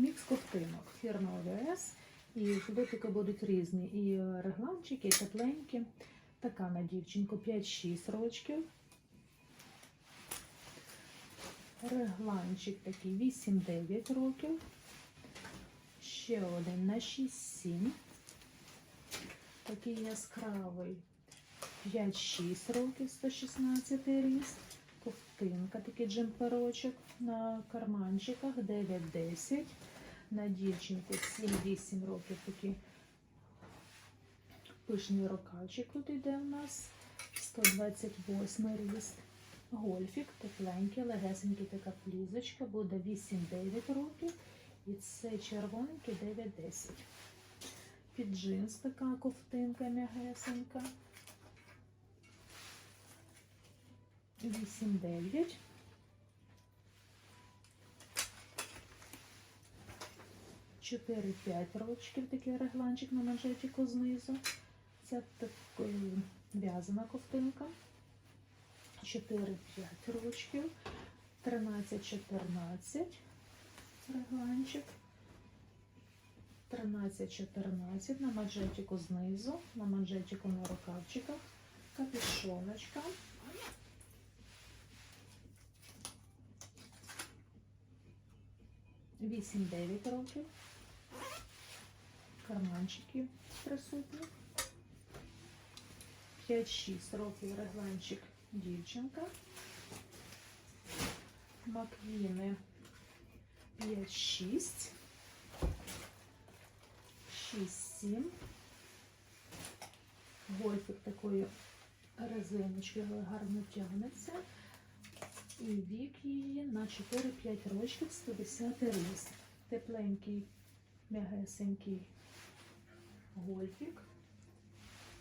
Мікс ковтинок фірма ОВС. І животики будуть різні. І е, регланчики, і тепленькі. Така на дівчинку 5-6 рочків. Регланчик такий 8-9 років. Ще один на 6-7. Такий яскравий 5-6 років, 116 ріст. Ковтинка, такий джемперочок на карманчиках 9-10. На дівчинку 7-8 років такий пишний рукавчик тут йде у нас. 128 ріст. Гольфік, тепленький, легесенький така флізочка, буде 8-9 років. І це червоненький 9-10. Під джинс така ковтинка м'ягесенька. 8-9. Чотири-п'ять рочків такий регланчик на манжетику знизу. Це така в'язана ковтинка. 4-5 рочків. 13-14 регланчик. 13-14 на манжетику знизу, на манжетику на рукавчиках, капюшоночка. Вісім-дев'ять років. Карманчики присутні. 5-6 років регланчик дівчинка. Маквіни 5-6. 6-7. Гольфик такою резиночкою але гарно тягнеться. І вік її на 4-5 років 110 ріст. Тепленький, м'ягесенький гольфик.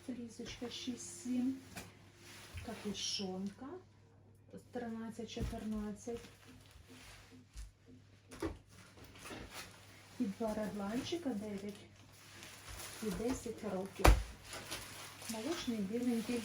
Флісочка 6-7. Капюшонка 13-14. І два регланчика 9 і 10 років. Молочний біленький